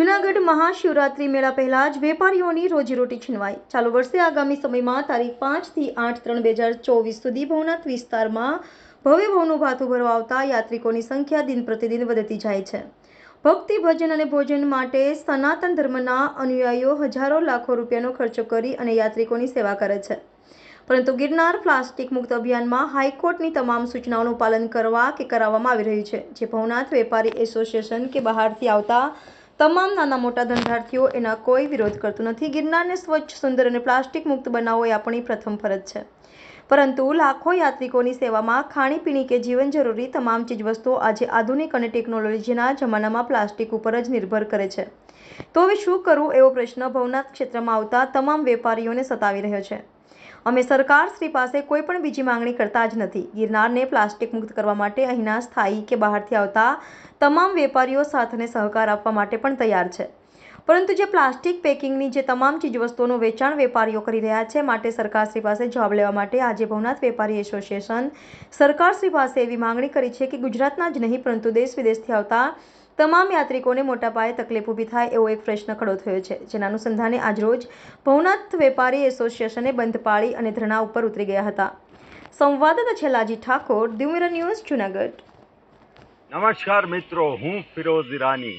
જૂનાગઢ મહાશિવરાત્રી મેળા પહેલા જ વેપારીઓની રોજીરોટી છીનવાઈ. ચાલુ વર્ષે આગામી સમયમાં તારીખ પાંચથી આઠ ત્રણ બે હજાર ચોવીસ સુધી ભવનાથ વિસ્તારમાં ભવ્ય ભવનું ભાથું ભરવા આવતા યાત્રિકોની સંખ્યા દિન પ્રતિદિન વધતી જાય છે. ભક્તિ, ભજન અને ભોજન માટે સનાતન ધર્મના અનુયાયીઓ હજારો લાખો રૂપિયાનો ખર્ચો કરી અને યાત્રિકોની સેવા કરે છે. પરંતુ ગિરનાર પ્લાસ્ટિક મુક્ત અભિયાનમાં હાઈકોર્ટની તમામ સૂચનાઓનું પાલન કરવા કે કરાવવામાં આવી રહ્યું છે. જે ભવનાથ વેપારી એસોસિએશન કે બહારથી આવતા તમામ નાના મોટા ધંધાર્થીઓ એના કોઈ વિરોધ કરતું નથી. ગિરનારને સ્વચ્છ, સુંદર અને પ્લાસ્ટિક મુક્ત બનાવવો એ આપણી પ્રથમ ફરજ છે. પરંતુ લાખો યાત્રિકોની સેવામાં ખાણીપીણી કે જીવન જરૂરી તમામ ચીજવસ્તુઓ આજે આધુનિક અને ટેકનોલોજીના જમાનામાં પ્લાસ્ટિક ઉપર જ નિર્ભર કરે છે. તો હવે શું કરવું એવો પ્રશ્ન ભવનાથ ક્ષેત્રમાં આવતા તમામ વેપારીઓને સતાવી રહ્યો છે. અમે સરકાર શ્રી પાસે કોઈ પણ બીજી માંગણી કરતા જ નથી. ગિરનારને પ્લાસ્ટિક મુક્ત કરવા માટે અહીંના સ્થાયી કે બહારથી આવતા તમામ વેપારીઓ સાથને સહકાર આપવા માટે પણ તૈયાર છે. પરંતુ જે પ્લાસ્ટિક પેકિંગની જે તમામ ચીજવસ્તુઓનું વેચાણ વેપારીઓ કરી રહ્યા છે, માટે સરકારશ્રી પાસે જવાબ લેવા માટે આજે ભવનાથ વેપારી એસોસિએશન સરકારશ્રી પાસે એવી માંગણી કરી છે કે ગુજરાતના જ નહીં, પરંતુ દેશ વિદેશથી આવતા તમામ યાત્રિકોને મોટા પાયે તકલીફ ઊભી થાય એવો એક પ્રશ્ન ખડો થયો છે, જેના અનુસંધાને આજરોજ ભવનાથ વેપારી એસોસિએશને બંધ પાળી અને ધરણા ઉપર ઉતરી ગયા હતા. સંવાદદાતા છેલ્લાજી ઠાકોર દિવમિરા ન્યૂઝ, જુનાગઢ. નમસ્કાર મિત્રો, હું ફિરોઝ ઈરાની.